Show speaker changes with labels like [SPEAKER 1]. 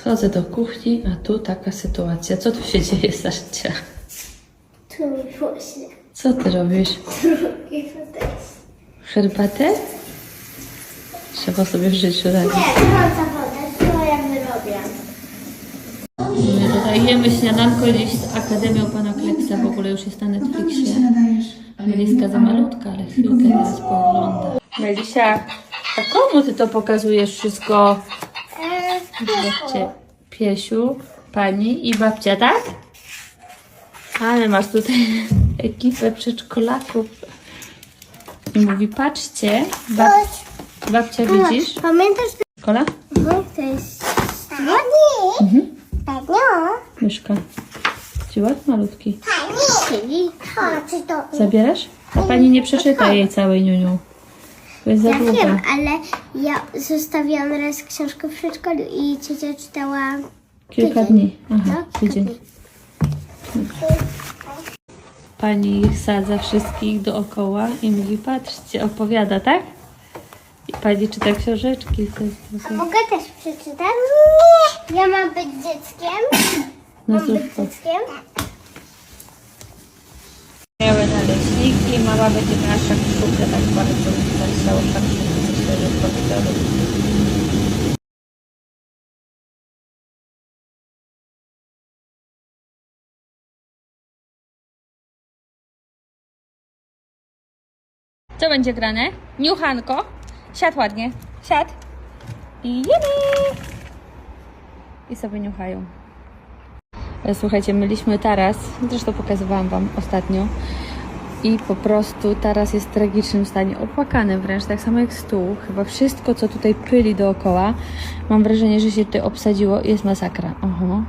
[SPEAKER 1] Schodzę do kuchni, a tu taka sytuacja. Co tu się dzieje, Sascia?
[SPEAKER 2] Tu mi właśnie.
[SPEAKER 1] Co ty robisz? Herbatę? Trzeba sobie w życiu radzić.
[SPEAKER 2] Nie, gorąca woda, to ja wyrobię.
[SPEAKER 1] My tutaj jemy śniadanko dziś z Akademią Pana Kleksa. W ogóle już jest na Netflixie. Meliska za malutka, ale chwilkę teraz poogląda. Melisia, a komu ty to pokazujesz wszystko? Babcie, Piesiu, pani i babcia, tak? Ale masz tutaj ekipę przedszkolaków. I mówi, patrzcie, bab, babcia widzisz?
[SPEAKER 2] Pamiętasz,
[SPEAKER 1] Kola?
[SPEAKER 2] Mhm, to jest ładnie.
[SPEAKER 1] Mhm.
[SPEAKER 2] Panią.
[SPEAKER 1] Myszka. Dziłak malutki.
[SPEAKER 2] To.
[SPEAKER 1] Zabierasz? A pani nie przeczyta jej całej niuniu. To jest za
[SPEAKER 2] Ja wiem, ale ja zostawiłam raz książkę w przedszkolu i ciocia czytała
[SPEAKER 1] Kilka
[SPEAKER 2] tydzień.
[SPEAKER 1] dni. Aha,
[SPEAKER 2] No,
[SPEAKER 1] tydzień. Pani ich sadza wszystkich dookoła i mówi, patrzcie, opowiada, tak? I pani czyta książeczki. To jest
[SPEAKER 2] A mogę też przeczytać? Nie. Ja mam być dzieckiem.
[SPEAKER 1] na
[SPEAKER 2] Mam być
[SPEAKER 1] zupę.
[SPEAKER 2] dzieckiem.
[SPEAKER 1] Miały naleśniki, mama będzie miała szakówkę tak bardzo pomidorów. Co będzie grane? Niuchanko. Siad ładnie. Siad. I jemy. I sobie niuchają. E, Słuchajcie, myliśmy taras, zresztą pokazywałam Wam ostatnio. I po prostu taras jest w tragicznym stanie, opłakany wręcz, tak samo jak stół. Chyba wszystko, co tutaj pyli dookoła, mam wrażenie, że się tutaj obsadziło, jest masakra. Oho.